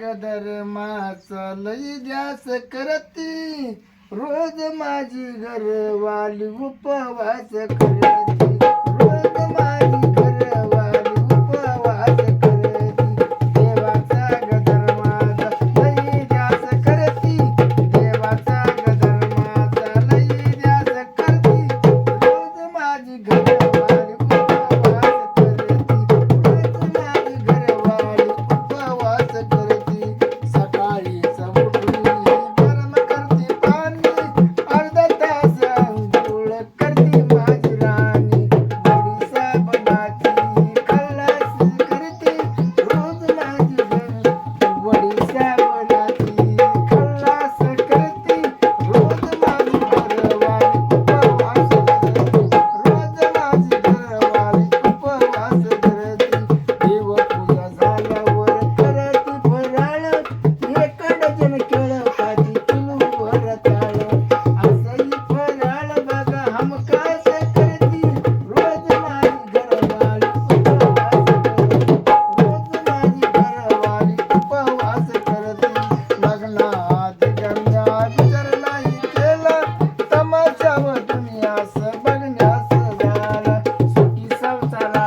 गधर्माचा लई द्यास करती. रोज माझी घरवाली उपवास करती.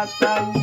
কাকাই